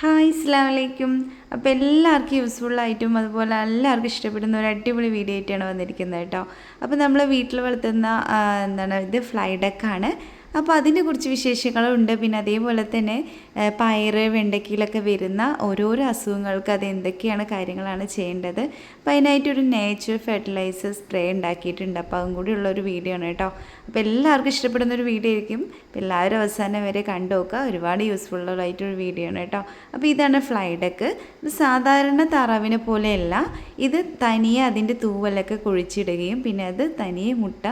Hi അസ്സാം അലൈക്കും അപ്പോൾ എല്ലാവർക്കും യൂസ്ഫുള്ളായിട്ടും അതുപോലെ എല്ലാവർക്കും ഇഷ്ടപ്പെടുന്ന ഒരു അടിപൊളി വീഡിയോ ആയിട്ടാണ് വന്നിരിക്കുന്നത് കേട്ടോ. അപ്പോൾ നമ്മൾ വീട്ടിൽ വളർത്തുന്ന എന്താണ് ഇത് ഫ്ലൈ ഡക്കാണ് അപ്പോൾ അതിനെ കുറിച്ച് വിശേഷങ്ങളുണ്ട്. പിന്നെ അതേപോലെ തന്നെ പയറ് വെണ്ടയ്ക്കയിലൊക്കെ വരുന്ന ഓരോരോ അസുഖങ്ങൾക്ക് അത് എന്തൊക്കെയാണ് കാര്യങ്ങളാണ് ചെയ്യേണ്ടത്. അപ്പോൾ അതിനായിട്ടൊരു നേച്ചുറൽ ഫെർട്ടിലൈസർ സ്പ്രേ ഉണ്ടാക്കിയിട്ടുണ്ട്. അപ്പോൾ അതും കൂടി ഉള്ളൊരു വീഡിയോ ആണ് കേട്ടോ. അപ്പോൾ എല്ലാവർക്കും ഇഷ്ടപ്പെടുന്ന ഒരു വീഡിയോ ആയിരിക്കും. അപ്പോൾ എല്ലാവരും അവസാനം വരെ കണ്ടു നോക്കുക. ഒരുപാട് യൂസ്ഫുൾ ആയിട്ടൊരു വീഡിയോ ആണ് കേട്ടോ. അപ്പോൾ ഇതാണ് ഫ്ലൈഡക്ക്. ഇത് സാധാരണ താറാവിനെ പോലെയല്ല. ഇത് തനിയെ അതിന്റെ തൂവലൊക്കെ കുഴിച്ചിടുകയും പിന്നെ അത് തനിയെ മുട്ട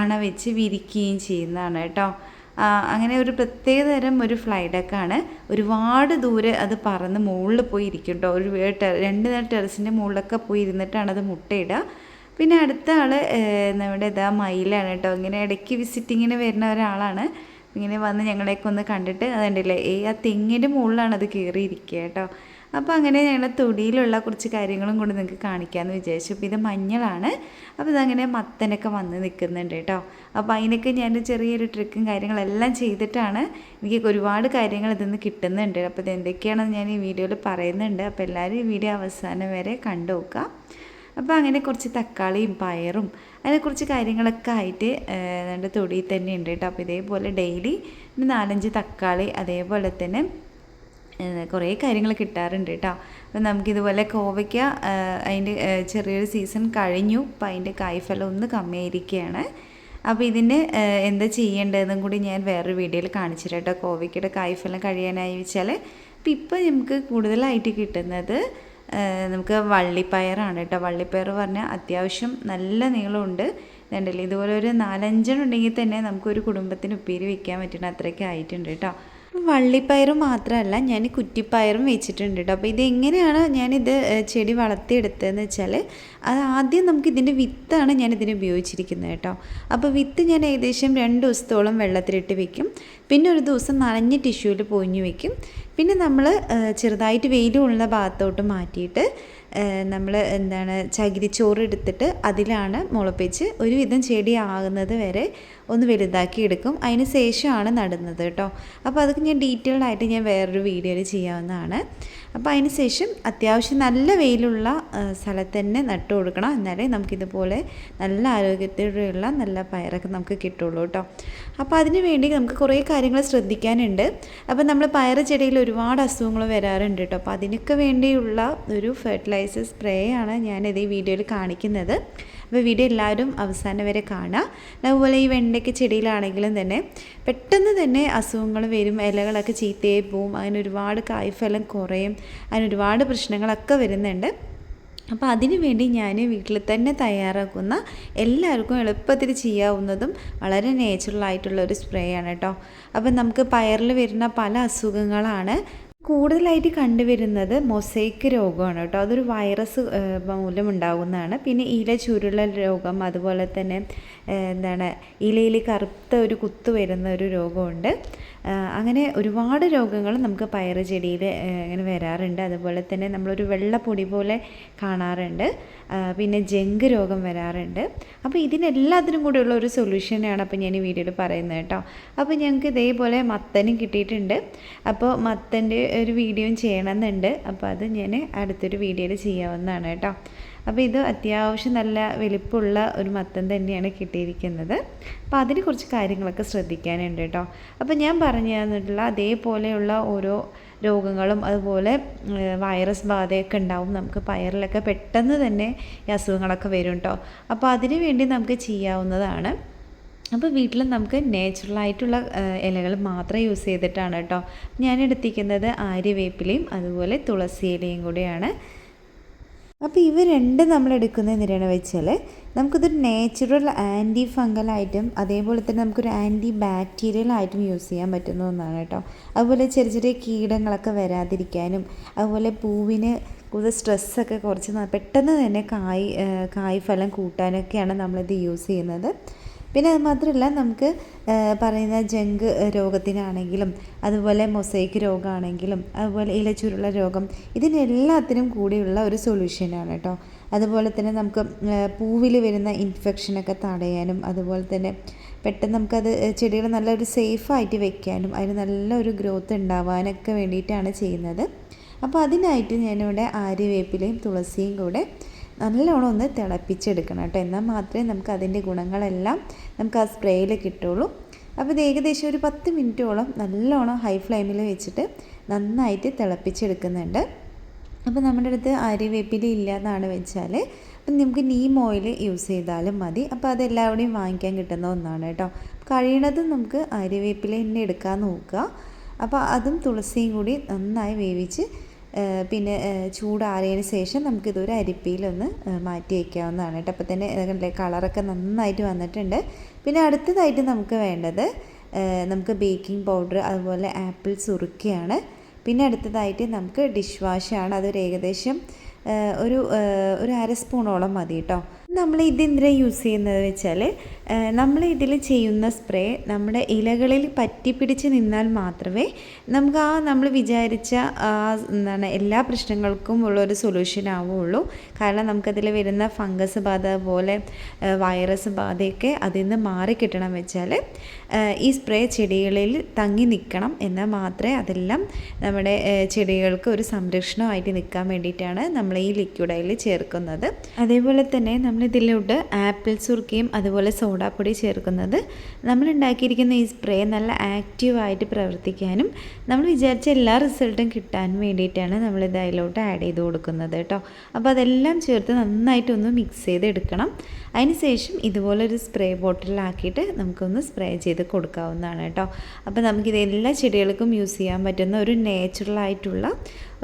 അണ വെച്ച് വിരിക്കുകയും ചെയ്യുന്നതാണ് കേട്ടോ. അങ്ങനെ ഒരു പ്രത്യേകതരം ഒരു ഫ്ലൈ ഡക്കാണ് ഒരുപാട് ദൂരെ അത് പറന്ന് മുകളിൽ പോയി ഇരിക്കും ഒരു രണ്ട് നേരം ടെറസിന്റെ മുകളിലൊക്കെ പോയി ഇരുന്നിട്ടാണ് അത് മുട്ടയിടുക. പിന്നെ അടുത്ത ആൾ നമ്മുടെ ഇതാ മയിലാണ് കേട്ടോ. ഇങ്ങനെ ഇടയ്ക്ക് വിസിറ്റിങ്ങിന് വരുന്ന ഒരാളാണ്. ഇങ്ങനെ വന്ന് ഞങ്ങളെയൊക്കെ ഒന്ന് കണ്ടിട്ട് അതുണ്ടല്ലേ ഏ ആ തെങ്ങിന്റെ മുകളിലാണ് അത് കയറിയിരിക്കുക കേട്ടോ. അപ്പോൾ അങ്ങനെ ഞങ്ങളുടെ തൊടിയിലുള്ള കുറച്ച് കാര്യങ്ങളും കൊണ്ട് നിങ്ങൾക്ക് കാണിക്കാമെന്ന് വിചാരിച്ചു. അപ്പോൾ ഇത് മഞ്ഞളാണ്. അപ്പോൾ ഇതങ്ങനെ മത്തനൊക്കെ വന്ന് നിൽക്കുന്നുണ്ട് കേട്ടോ. അപ്പോൾ അതിനൊക്കെ ഞാൻ ചെറിയൊരു ട്രിക്കും കാര്യങ്ങളെല്ലാം ചെയ്തിട്ടാണ് എനിക്ക് ഒരുപാട് കാര്യങ്ങൾ ഇതിൽ കിട്ടുന്നുണ്ട്. അപ്പോൾ ഇത് എന്തൊക്കെയാണെന്ന് ഞാൻ ഈ വീഡിയോയിൽ പറയുന്നുണ്ട്. അപ്പോൾ എല്ലാവരും ഈ വീഡിയോ അവസാനം വരെ കണ്ടു നോക്കുക. അപ്പോൾ അങ്ങനെ കുറച്ച് തക്കാളിയും പയറും അതിനെക്കുറിച്ച് കുറച്ച് കാര്യങ്ങളൊക്കെ ആയിട്ട് നമ്മുടെ തൊടിയിൽ തന്നെ ഉണ്ട് കേട്ടോ. അപ്പോൾ ഇതേപോലെ ഡെയിലി നാലഞ്ച് തക്കാളി അതേപോലെ തന്നെ കുറേ കാര്യങ്ങൾ കിട്ടാറുണ്ട് കേട്ടോ. അപ്പം നമുക്കിതുപോലെ കോവയ്ക്ക അതിന്റെ ചെറിയൊരു സീസൺ കഴിഞ്ഞു. അപ്പം അതിന്റെ കായ്ഫലം ഒന്ന് കമ്മിയായിരിക്കുകയാണ് അപ്പോൾ ഇതിന് എന്താ ചെയ്യേണ്ടതെന്നും കൂടി ഞാൻ വേറൊരു വീഡിയോയിൽ കാണിച്ചിട്ട് കേട്ടോ. കോവയ്ക്കയുടെ കായ്ഫലം കഴിയാനായി വെച്ചാൽ അപ്പം ഇപ്പം നമുക്ക് കൂടുതലായിട്ട് കിട്ടുന്നത് നമുക്ക് വള്ളിപ്പയറാണ് കേട്ടോ. വള്ളിപ്പയർ പറഞ്ഞാൽ അത്യാവശ്യം നല്ല നീളമുണ്ട്. രണ്ടല്ലേ ഇതുപോലെ ഒരു നാലഞ്ചെണ്ണം ഉണ്ടെങ്കിൽ തന്നെ നമുക്കൊരു കുടുംബത്തിന് ഉപ്പേരി വയ്ക്കാൻ പറ്റുന്ന അത്രയ്ക്ക് ആയിട്ടുണ്ട് കേട്ടോ. വള്ളിപ്പയറും മാത്രമല്ല ഞാൻ കുറ്റിപ്പയറും വെച്ചിട്ടുണ്ട് കേട്ടോ. അപ്പോൾ ഇതെങ്ങനെയാണ് ഞാനിത് ചെടി വളർത്തിയെടുത്തതെന്ന് വെച്ചാൽ അത് ആദ്യം നമുക്ക് ഇതിന്റെ വിത്താണ് ഞാൻ ഇതിന് ഉപയോഗിച്ചിരിക്കുന്നത് കേട്ടോ. അപ്പോൾ വിത്ത് ഞാൻ ഏകദേശം രണ്ട് ദിവസത്തോളം വെള്ളത്തിലിട്ട് വെക്കും. പിന്നെ ഒരു ദിവസം നനഞ്ഞ ടിഷ്യൂവിൽ പൊഞ്ഞു വെക്കും. പിന്നെ നമ്മൾ ചെറുതായിട്ട് വെയിലുള്ള ഭാഗത്തോട്ട് മാറ്റിയിട്ട് നമ്മൾ എന്താണ് ചകിരിച്ചോറ് എടുത്തിട്ട് അതിലാണ് മുളപ്പിച്ച് ഒരുവിധം ചെടി ആകുന്നത് വരെ ഒന്ന് വലുതാക്കി എടുക്കും. അതിന് ശേഷമാണ് നടുന്നത് കേട്ടോ. അപ്പോൾ അതൊക്കെ ഞാൻ ഡീറ്റെയിൽഡ് ആയിട്ട് ഞാൻ വേറൊരു വീഡിയോയിൽ ചെയ്യാവുന്നതാണ്. അപ്പോൾ അതിന് ശേഷം അത്യാവശ്യം നല്ല വെയിലുള്ള സ്ഥലത്ത് തന്നെ നട്ടു കൊടുക്കണം. എന്നാലേ നമുക്കിതുപോലെ നല്ല ആരോഗ്യത്തോടെയുള്ള നല്ല പയറൊക്കെ നമുക്ക് കിട്ടുള്ളൂ കേട്ടോ. അപ്പോൾ അതിന് വേണ്ടി നമുക്ക് കുറേ കാര്യങ്ങൾ ശ്രദ്ധിക്കാനുണ്ട്. അപ്പോൾ നമ്മൾ പയർ ചെടിയിൽ ഒരുപാട് അസുഖങ്ങൾ വരാറുണ്ട് കേട്ടോ. അപ്പോൾ അതിനൊക്കെ വേണ്ടിയുള്ള ഒരു ഫെർട്ടിലൈസർ സ്പ്രേ ആണ് ഞാനിത് ഈ വീഡിയോയിൽ കാണിക്കുന്നത്. അപ്പോൾ വീഡിയോ എല്ലാവരും അവസാനം വരെ കാണുക. അതുപോലെ ഈ വെണ്ടയ്ക്ക് ചെടിയിലാണെങ്കിലും തന്നെ പെട്ടെന്ന് തന്നെ അസുഖങ്ങൾ വരും ഇലകളൊക്കെ ചീത്തയായി പോവും അങ്ങനെ ഒരുപാട് കായ്ഫലം കുറയും അങ്ങനെ ഒരുപാട് പ്രശ്നങ്ങളൊക്കെ വരുന്നുണ്ട്. അപ്പോൾ അതിനു വേണ്ടി ഞാൻ വീട്ടിൽ തന്നെ തയ്യാറാക്കുന്ന എല്ലാവർക്കും എളുപ്പത്തിൽ ചെയ്യാവുന്നതും വളരെ നാച്ചുറൽ ആയിട്ടുള്ള ഒരു സ്പ്രേ ആണ് കേട്ടോ. അപ്പം നമുക്ക് പയറിൽ വരുന്ന പല അസുഖങ്ങളാണ് കൂടുതലായിട്ട് കണ്ടുവരുന്നത് മൊസൈക്ക് രോഗമാണ് കേട്ടോ. അതൊരു വൈറസ് മൂലം ഉണ്ടാകുന്നതാണ് പിന്നെ ഇല ചുരുളൽ രോഗം അതുപോലെ തന്നെ എന്താണ് ഇലയിൽ കറുത്ത ഒരു കുത്ത് വരുന്ന ഒരു രോഗമുണ്ട്. അങ്ങനെ ഒരുപാട് രോഗങ്ങൾ നമുക്ക് പയറ് ചെടിയിൽ ഇങ്ങനെ വരാറുണ്ട്. അതുപോലെ തന്നെ നമ്മളൊരു വെള്ളപ്പൊടി പോലെ കാണാറുണ്ട്. പിന്നെ ജങ്ക് രോഗം വരാറുണ്ട്. അപ്പോൾ ഇതിനെല്ലാത്തിനും കൂടെയുള്ള ഒരു സൊല്യൂഷനാണ് അപ്പോൾ ഞാൻ ഈ വീഡിയോയിൽ പറയുന്നത് കേട്ടോ. അപ്പോൾ ഞങ്ങൾക്ക് ഇതേപോലെ മത്തനും കിട്ടിയിട്ടുണ്ട്. അപ്പോൾ മത്തന്റെ ഒരു വീഡിയോയും ചെയ്യണമെന്നുണ്ട്. അപ്പോൾ അത് ഞാൻ അടുത്തൊരു വീഡിയോയിൽ ചെയ്യാവുന്നതാണ് കേട്ടോ. അപ്പോൾ ഇത് അത്യാവശ്യം നല്ല വലിപ്പമുള്ള ഒരു മത്തൻ തന്നെയാണ് കിട്ടിയിരിക്കുന്നത്. അപ്പോൾ അതിന് കുറച്ച് കാര്യങ്ങളൊക്കെ ശ്രദ്ധിക്കാനുണ്ട് കേട്ടോ. അപ്പോൾ ഞാൻ പറഞ്ഞു തന്നിട്ടുള്ള അതേപോലെയുള്ള ഓരോ രോഗങ്ങളും അതുപോലെ വൈറസ് ബാധയൊക്കെ ഉണ്ടാവും. നമുക്ക് പയറിലൊക്കെ പെട്ടെന്ന് തന്നെ ഈ അസുഖങ്ങളൊക്കെ വരും കേട്ടോ അപ്പോൾ അതിനു വേണ്ടി നമുക്ക് ചെയ്യാവുന്നതാണ്. അപ്പോൾ വീട്ടിൽ നമുക്ക് നാച്ചുറലായിട്ടുള്ള ഇലകൾ മാത്രം യൂസ് ചെയ്തിട്ടാണ് കേട്ടോ ഞാൻ എടുത്തിരിക്കുന്നത് ആര്യവേപ്പിലയും അതുപോലെ തുളസി ഇലയും കൂടെയാണ്. അപ്പോൾ ഇവ രണ്ടും നമ്മൾ എടുക്കുന്നത് എന്തിനാണ് വെച്ചാൽ നമുക്കിതൊരു നാച്ചുറൽ ആന്റി ഫംഗൽ ആയിട്ടും അതേപോലെ തന്നെ നമുക്കൊരു ആന്റി ബാക്ടീരിയൽ ആയിട്ടും യൂസ് ചെയ്യാൻ പറ്റുന്ന ഒന്നാണ് കേട്ടോ. അതുപോലെ ചെറിയ ചെറിയ കീടങ്ങളൊക്കെ വരാതിരിക്കാനും അതുപോലെ പൂവിന് കൂടുതൽ സ്ട്രെസ്സൊക്കെ കുറച്ച് പെട്ടെന്ന് തന്നെ കായ് കായ് ഫലം കൂട്ടാനൊക്കെയാണ് നമ്മളിത് യൂസ് ചെയ്യുന്നത്. പിന്നെ അത് മാത്രമല്ല നമുക്ക് പറയുന്ന ജങ്ക് രോഗത്തിനാണെങ്കിലും അതുപോലെ മൊസൈക്ക് രോഗമാണെങ്കിലും അതുപോലെ ഇലച്ചുരുള രോഗം ഇതിനെല്ലാത്തിനും കൂടിയുള്ള ഒരു സൊല്യൂഷനാണ് കേട്ടോ. അതുപോലെ തന്നെ നമുക്ക് പൂവിൽ വരുന്ന ഇൻഫെക്ഷനൊക്കെ തടയാനും അതുപോലെ തന്നെ പെട്ടെന്ന് നമുക്കത് ചെടികൾ നല്ലൊരു സേഫായിട്ട് വെക്കാനും അതിന് നല്ലൊരു ഗ്രോത്ത് ഉണ്ടാവാനൊക്കെ വേണ്ടിയിട്ടാണ് ചെയ്യുന്നത്. അപ്പോൾ അതിനായിട്ട് ഞാനിവിടെ ആര്യവേപ്പിലയും തുളസിയും കൂടെ നല്ലോണം ഒന്ന് തിളപ്പിച്ചെടുക്കണം കേട്ടോ. എന്നാൽ മാത്രമേ നമുക്ക് അതിന്റെ ഗുണങ്ങളെല്ലാം നമുക്ക് ആ സ്പ്രേയിൽ കിട്ടുള്ളൂ അപ്പോൾ ഇത് ഏകദേശം ഒരു പത്ത് മിനിറ്റോളം നല്ലോണം ഹൈ ഫ്ലെയിമിൽ വെച്ചിട്ട് നന്നായിട്ട് തിളപ്പിച്ചെടുക്കുന്നുണ്ട്. അപ്പോൾ നമ്മുടെ അടുത്ത് അരിവേപ്പില ഇല്ലാന്നാണ് വെച്ചാൽ അപ്പം നമുക്ക് നീം ഓയിൽ യൂസ് ചെയ്താലും മതി. അപ്പോൾ അത് എല്ലാവരുടെയും വാങ്ങിക്കാൻ കിട്ടുന്ന ഒന്നാണ് കേട്ടോ. കഴിയണതും നമുക്ക് അരിവേപ്പില തന്നെ എടുക്കാൻ നോക്കുക. അപ്പോൾ അതും തുളസിയും കൂടി നന്നായി വേവിച്ച് പിന്നെ ചൂടാറിയതിന് ശേഷം നമുക്കിതൊരു അരിപ്പിയിലൊന്ന് മാറ്റി വയ്ക്കാവുന്നതാണ് കേട്ടോ. അപ്പോൾ തന്നെ കളറൊക്കെ നന്നായിട്ട് വന്നിട്ടുണ്ട്. പിന്നെ അടുത്തതായിട്ട് നമുക്ക് വേണ്ടത് നമുക്ക് ബേക്കിംഗ് പൗഡർ അതുപോലെ ആപ്പിൾ സുറുക്കിയാണ്. പിന്നെ അടുത്തതായിട്ട് നമുക്ക് ഡിഷ് വാഷാണ് അതൊരു ഏകദേശം ഒരു ഒരു അര സ്പൂണോളം മതി കേട്ടോ നമ്മൾ ഇതെന്തിനാണ് യൂസ് ചെയ്യുന്നത് വെച്ചാൽ നമ്മൾ ഇതിൽ ചെയ്യുന്ന സ്പ്രേ നമ്മുടെ ഇലകളിൽ പറ്റിപ്പിടിച്ച് നിന്നാൽ മാത്രമേ നമുക്ക് ആ നമ്മൾ വിചാരിച്ച എന്താണ് എല്ലാ പ്രശ്നങ്ങൾക്കും ഉള്ളൊരു സൊല്യൂഷൻ ആവുകയുള്ളൂ കാരണം നമുക്കതിൽ വരുന്ന ഫംഗസ് ബാധ പോലെ വൈറസ് ബാധയൊക്കെ അതിൽ നിന്ന് മാറിക്കിട്ടണം വെച്ചാൽ ഈ സ്പ്രേ ചെടികളിൽ തങ്ങി നിൽക്കണം എന്നാൽ മാത്രമേ അതെല്ലാം നമ്മുടെ ചെടികൾക്ക് ഒരു സംരക്ഷണമായിട്ട് നിൽക്കാൻ വേണ്ടിയിട്ടാണ് നമ്മൾ ഈ ലിക്വിഡ് അതിൽ ചേർക്കുന്നത്. അതേപോലെ തന്നെ നമ്മൾ ഇതിലോട്ട് ആപ്പിൾ സുർക്കയും അതുപോലെ സോഡാപ്പൊടി ചേർക്കുന്നത്. നമ്മൾ ഉണ്ടാക്കിയിരിക്കുന്ന ഈ സ്പ്രേ നല്ല ആക്റ്റീവായിട്ട് പ്രവർത്തിക്കാനും നമ്മൾ വിചാരിച്ച എല്ലാ റിസൾട്ടും കിട്ടാൻ വേണ്ടിയിട്ടാണ് നമ്മളിത് അതിലോട്ട് ആഡ് ചെയ്ത് കൊടുക്കുന്നത് കേട്ടോ. അപ്പോൾ അതെല്ലാം ചേർത്ത് നന്നായിട്ടൊന്ന് മിക്സ് ചെയ്ത് എടുക്കണം അതിനുശേഷം ഇതുപോലൊരു സ്പ്രേ ബോട്ടിലാക്കിയിട്ട് നമുക്കൊന്ന് സ്പ്രേ ചെയ്ത് കൊടുക്കാവുന്നതാണ് കേട്ടോ. അപ്പോൾ നമുക്കിത് എല്ലാ ചെടികൾക്കും യൂസ് ചെയ്യാൻ പറ്റുന്ന ഒരു നാച്ചുറലായിട്ടുള്ള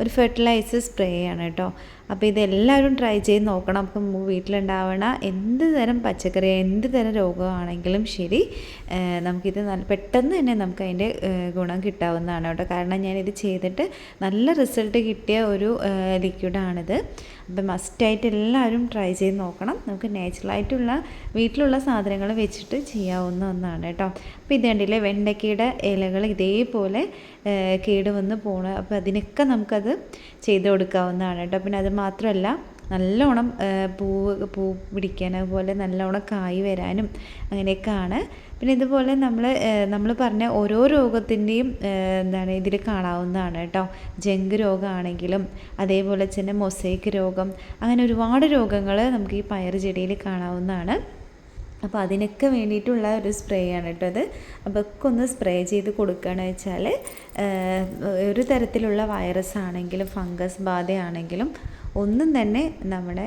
ഒരു ഫെർട്ടിലൈസർ സ്പ്രേ ആണ് കേട്ടോ. അപ്പോൾ ഇതെല്ലാവരും ട്രൈ ചെയ്ത് നോക്കണം. അപ്പം വീട്ടിലുണ്ടാവണ എന്ത് തരം പച്ചക്കറി എന്ത് തരം രോഗമാണെങ്കിലും ശരി നമുക്കിത് നല്ല പെട്ടെന്ന് തന്നെ നമുക്ക് അതിന്റെ ഗുണം കിട്ടാവുന്നതാണ് കേട്ടോ. കാരണം ഞാനിത് ചെയ്തിട്ട് നല്ല റിസൾട്ട് കിട്ടിയ ഒരു ലിക്വിഡാണിത് അപ്പം മസ്റ്റായിട്ട് എല്ലാവരും ട്രൈ ചെയ്ത് നോക്കണം. നമുക്ക് നാച്ചുറലായിട്ടുള്ള വീട്ടിലുള്ള സാധനങ്ങൾ വെച്ചിട്ട് ചെയ്യാവുന്ന ഒന്നാണ് കേട്ടോ. അപ്പോൾ ഇത് കണ്ടില്ലേ വെണ്ടയ്ക്കയുടെ ഇലകൾ ഇതേപോലെ കേടുവന്ന് പോണ അപ്പോൾ അതിനൊക്കെ നമുക്കത് ചെയ്ത് കൊടുക്കാവുന്നതാണ് കേട്ടോ. പിന്നെ അത് മാത്രമല്ല നല്ലോണം പൂവ് പൂ പിടിക്കാൻ അതുപോലെ നല്ലോണം കായ് വരാനും അങ്ങനെയൊക്കെയാണ്. പിന്നെ ഇതുപോലെ നമ്മൾ നമ്മൾ പറഞ്ഞ ഓരോ രോഗത്തിന്റെയും എന്താണ് ഇതിൽ കാണാവുന്നതാണ് കേട്ടോ. ജങ്ക് രോഗമാണെങ്കിലും അതേപോലെ തന്നെ മൊസൈക്ക് രോഗം അങ്ങനെ ഒരുപാട് രോഗങ്ങൾ നമുക്ക് ഈ പയർ ചെടിയിൽ കാണാവുന്നതാണ്. അപ്പോൾ അതിനൊക്കെ വേണ്ടിയിട്ടുള്ള ഒരു സ്പ്രേ ആണ് കേട്ടോ അത് അപ്പോൾ ഒക്കെ ഒന്ന് സ്പ്രേ ചെയ്ത് കൊടുക്കുകയാണ് വെച്ചാൽ ഒരു തരത്തിലുള്ള വൈറസ് ആണെങ്കിലും ഫംഗസ് ബാധയാണെങ്കിലും ഒന്നും തന്നെ നമ്മുടെ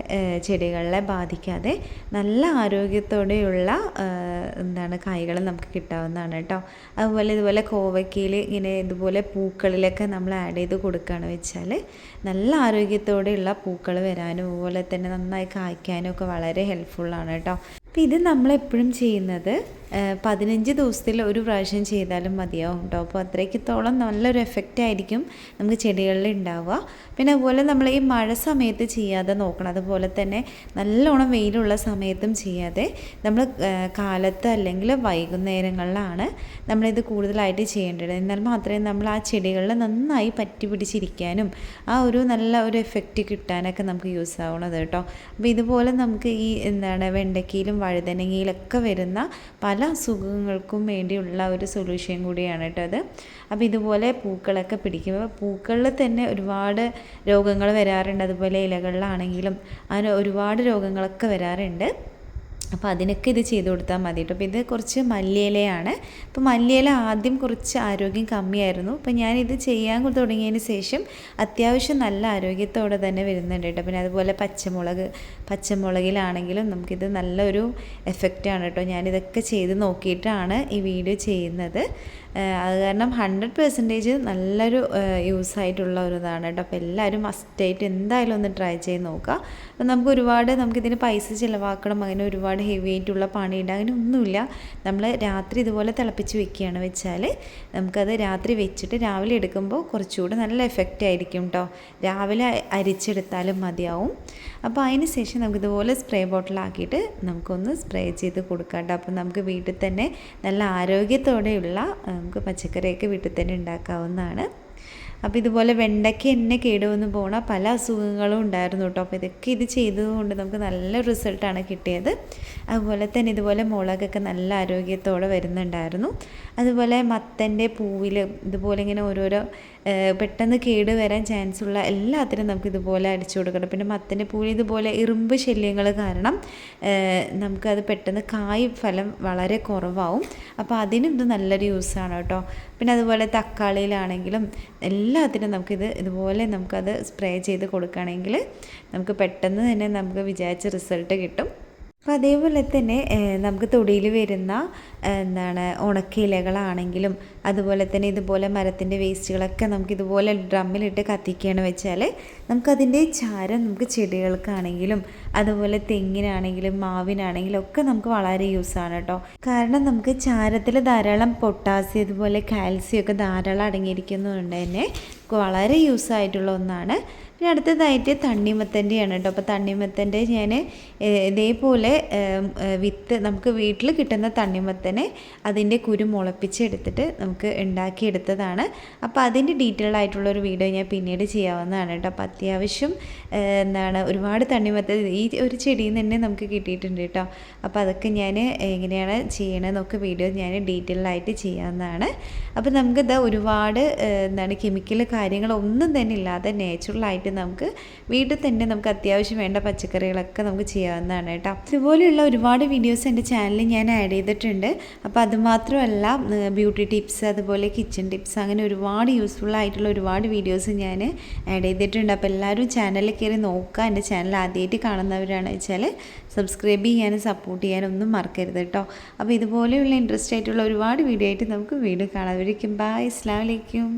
ചെടികളെ ബാധിക്കാതെ നല്ല ആരോഗ്യത്തോടെയുള്ള എന്താണ് കായ്കൾ നമുക്ക് കിട്ടാവുന്നതാണ് കേട്ടോ. അതുപോലെ ഇതുപോലെ കോവയ്ക്കയിൽ ഇങ്ങനെ ഇതുപോലെ പൂക്കളിലൊക്കെ നമ്മൾ ആഡ് ചെയ്ത് കൊടുക്കുകയാണ് വെച്ചാൽ നല്ല ആരോഗ്യത്തോടെയുള്ള പൂക്കൾ വരാനും അതുപോലെ തന്നെ നന്നായി കായ്ക്കാനും ഒക്കെ വളരെ ഹെൽപ്ഫുള്ളാണ് കേട്ടോ. അപ്പോൾ ഇത് നമ്മളെപ്പോഴും ചെയ്യുന്നത് പതിനഞ്ച് ദിവസത്തിൽ ഒരു പ്രാവശ്യം ചെയ്താലും മതിയാവും കേട്ടോ അപ്പോൾ അത്രയ്ക്കത്തോളം നല്ലൊരു എഫക്റ്റ് ആയിരിക്കും നമുക്ക് ചെടികളിൽ ഉണ്ടാവുക. പിന്നെ അതുപോലെ നമ്മൾ ഈ മഴ സമയത്ത് ചെയ്യാതെ നോക്കണം. അതുപോലെ തന്നെ നല്ലോണം വെയിലുള്ള സമയത്തും ചെയ്യാതെ നമ്മൾ കാലത്ത് അല്ലെങ്കിൽ വൈകുന്നേരങ്ങളിലാണ് നമ്മളിത് കൂടുതലായിട്ട് ചെയ്യേണ്ടത്. എന്നാൽ മാത്രമേ നമ്മൾ ആ ചെടികളിൽ നന്നായി പറ്റി പിടിച്ചിരിക്കാനും ആ ഒരു നല്ല ഒരു എഫക്റ്റ് കിട്ടാനൊക്കെ നമുക്ക് യൂസ് ആവണത് കേട്ടോ അപ്പോൾ ഇതുപോലെ നമുക്ക് ഈ എന്താണ് വെണ്ടയ്ക്കയിലും വഴുതനങ്ങയിലൊക്കെ വരുന്ന പല അസുഖങ്ങൾക്കും വേണ്ടിയുള്ള ഒരു സൊല്യൂഷൻ കൂടിയാണ് കേട്ടോ അത്. അപ്പോൾ ഇതുപോലെ പൂക്കളൊക്കെ പിടിക്കുമ്പോൾ പൂക്കളിൽ തന്നെ ഒരുപാട് രോഗങ്ങൾ വരാറുണ്ട്. അതുപോലെ ഇലകളിലാണെങ്കിലും അങ്ങനെ ഒരുപാട് രോഗങ്ങളൊക്കെ വരാറുണ്ട്. അപ്പോൾ അതിനൊക്കെ ഇത് ചെയ്ത് കൊടുത്താൽ മതി കേട്ടോ. അപ്പോൾ ഇത് കുറച്ച് മല്ലിയിലയാണ്. അപ്പോൾ മല്ലിയില ആദ്യം കുറച്ച് ആരോഗ്യം കമ്മിയായിരുന്നു. അപ്പോൾ ഞാനിത് ചെയ്യാൻ തുടങ്ങിയതിന് ശേഷം അത്യാവശ്യം നല്ല ആരോഗ്യത്തോടെ തന്നെ വരുന്നുണ്ട് കേട്ടോ. പിന്നെ അതുപോലെ പച്ചമുളക് പച്ചമുളകിലാണെങ്കിലും നമുക്കിത് നല്ലൊരു എഫക്റ്റാണ് കേട്ടോ. ഞാനിതൊക്കെ ചെയ്ത് നോക്കിയിട്ടാണ് ഈ വീഡിയോ ചെയ്യുന്നത്. അത് കാരണം ഹൺഡ്രഡ് പെർസെന്റേജ് നല്ലൊരു യൂസ് ആയിട്ടുള്ള ഒരു ഇതാണ് കേട്ടോ. അപ്പോൾ എല്ലാവരും മസ്റ്റായിട്ട് എന്തായാലും ഒന്ന് ട്രൈ ചെയ്ത് നോക്കുക. അപ്പോൾ നമുക്ക് ഒരുപാട് നമുക്കിതിന് പൈസ ചിലവാക്കണം. അങ്ങനെ ഒരുപാട് ഹെവി ആയിട്ടുള്ള പണിയുണ്ട് അങ്ങനെ ഒന്നുമില്ല. നമ്മൾ രാത്രി ഇതുപോലെ തിളപ്പിച്ച് വെക്കുകയാണ് വെച്ചാൽ നമുക്കത് രാത്രി വെച്ചിട്ട് രാവിലെ എടുക്കുമ്പോൾ കുറച്ചുകൂടെ നല്ല എഫക്റ്റ് ആയിരിക്കും കേട്ടോ രാവിലെ അരിച്ചെടുത്താലും മതിയാവും. അപ്പോൾ അതിന് ശേഷം നമുക്കിതുപോലെ സ്പ്രേ ബോട്ടിലാക്കിയിട്ട് നമുക്കൊന്ന് സ്പ്രേ ചെയ്ത് കൊടുക്കാം കേട്ടോ അപ്പോൾ നമുക്ക് വീട്ടിൽ തന്നെ നല്ല ആരോഗ്യത്തോടെയുള്ള നമുക്ക് പച്ചക്കറിയൊക്കെ വീട്ടിൽ തന്നെ ഉണ്ടാക്കാവുന്നതാണ്. അപ്പോൾ ഇതുപോലെ വെണ്ടയ്ക്ക് എന്നെ കേടുവന്ന് പോണ പല അസുഖങ്ങളും ഉണ്ടായിരുന്നു കേട്ടോ. അപ്പോൾ ഇതൊക്കെ ഇത് ചെയ്തതുകൊണ്ട് നമുക്ക് നല്ല റിസൾട്ടാണ് കിട്ടിയത്. അതുപോലെ തന്നെ ഇതുപോലെ മുളകൊക്കെ നല്ല ആരോഗ്യത്തോടെ വരുന്നുണ്ടായിരുന്നു. അതുപോലെ മത്തന്റെ പൂവിൽ ഇതുപോലെ ഇങ്ങനെ ഓരോരോ പെട്ടെന്ന് കേട് വരാൻ ചാൻസ് ഉള്ള എല്ലാത്തിനും നമുക്ക് ഇതുപോലെ അടിച്ചു കൊടുക്കണം. പിന്നെ മത്തന്റെ പൂവിൽ ഇതുപോലെ ഇറുമ്പ് ശല്യങ്ങൾ കാരണം നമുക്കത് പെട്ടെന്ന് കായ് ഫലം വളരെ കുറവാകും അപ്പോൾ അതിനും ഇത് നല്ലൊരു യൂസാണ് കേട്ടോ. പിന്നെ അതുപോലെ തക്കാളിയിലാണെങ്കിലും എല്ലാത്തിനും നമുക്കിത് ഇതുപോലെ നമുക്കത് സ്പ്രേ ചെയ്ത് കൊടുക്കുകയാണെങ്കിൽ നമുക്ക് പെട്ടെന്ന് തന്നെ നമുക്ക് വിചാരിച്ച റിസൾട്ട് കിട്ടും. അപ്പോൾ അതേപോലെ തന്നെ നമുക്ക് തൊടിയിൽ വരുന്ന എന്താണ് ഉണക്കയിലകളാണെങ്കിലും അതുപോലെ തന്നെ ഇതുപോലെ മരത്തിന്റെ വേസ്റ്റുകളൊക്കെ നമുക്ക് ഇതുപോലെ ഡ്രമ്മിലിട്ട് കത്തിക്കുകയാണ് വെച്ചാൽ നമുക്കതിന്റെ ചാരം നമുക്ക് ചെടികൾക്കാണെങ്കിലും അതുപോലെ തെങ്ങിനാണെങ്കിലും മാവിനാണെങ്കിലും ഒക്കെ നമുക്ക് വളരെ യൂസാണ് കേട്ടോ. കാരണം നമുക്ക് ചാരത്തിൽ ധാരാളം പൊട്ടാസ്യം അതുപോലെ കാൽസ്യം ഒക്കെ ധാരാളം അടങ്ങിയിരിക്കുന്നതുകൊണ്ട് തന്നെ വളരെ യൂസ് ആയിട്ടുള്ള ഒന്നാണ്. പിന്നെ അടുത്തതായിട്ട് തണ്ണിമത്തന്റെയാണ് കേട്ടോ. അപ്പോൾ തണ്ണിമത്തന്റെ ഞാൻ ഇതേപോലെ വിത്ത് നമുക്ക് വീട്ടിൽ കിട്ടുന്ന തണ്ണിമത്തനെ അതിന്റെ കുരു മുളപ്പിച്ചെടുത്തിട്ട് നമുക്ക് ഉണ്ടാക്കിയെടുത്തതാണ്. അപ്പോൾ അതിന്റെ ഡീറ്റെയിൽ ആയിട്ടുള്ള ഒരു വീഡിയോ ഞാൻ പിന്നീട് ചെയ്യാവുന്നതാണ് കേട്ടോ. അപ്പോൾ അത്യാവശ്യം എന്താണ് ഒരുപാട് തണ്ണിമത്തൻ ഈ ഒരു ചെടിയിൽ നിന്ന് തന്നെ നമുക്ക് കിട്ടിയിട്ടുണ്ട് കേട്ടോ. അപ്പോൾ അതൊക്കെ ഞാൻ എങ്ങനെയാണ് ചെയ്യണമെന്നൊക്കെ വീഡിയോ ഞാൻ ഡീറ്റെയിൽ ആയിട്ട് ചെയ്യാവുന്നതാണ്. അപ്പോൾ നമുക്കിത് ഒരുപാട് എന്താണ് കെമിക്കൽ കാര്യങ്ങളൊന്നും തന്നെ ഇല്ലാതെ നാച്ചുറലായിട്ട് നമുക്ക് വീട്ടിൽ തന്നെ നമുക്ക് അത്യാവശ്യം വേണ്ട പച്ചക്കറികളൊക്കെ നമുക്ക് ചെയ്യാവുന്നതാണ് കേട്ടോ. ഇതുപോലെയുള്ള ഒരുപാട് വീഡിയോസ് എന്റെ ചാനലിൽ ഞാൻ ആഡ് ചെയ്തിട്ടുണ്ട്. അപ്പോൾ അതുമാത്രമല്ല ബ്യൂട്ടി ടിപ്സ് അതുപോലെ കിച്ചൺ ടിപ്സ് അങ്ങനെ ഒരുപാട് യൂസ്ഫുൾ ആയിട്ടുള്ള ഒരുപാട് വീഡിയോസ് ഞാൻ ആഡ് ചെയ്തിട്ടുണ്ട്. അപ്പോൾ എല്ലാവരും ചാനലിൽ കയറി നോക്കുക. എന്റെ ചാനൽ ആദ്യമായിട്ട് കാണുന്നവരാണ് വെച്ചാൽ സബ്സ്ക്രൈബ് ചെയ്യാനും സപ്പോർട്ട് ചെയ്യാനും ഒന്നും മറക്കരുത് കേട്ടോ. അപ്പോൾ ഇതുപോലെയുള്ള ഇൻട്രസ്റ്റ് ആയിട്ടുള്ള ഒരുപാട് വീഡിയോ ആയിട്ട് നമുക്ക് വീഡിയോ കാണാതിരിക്കും ബൈ അസ്സാം വലൈക്കും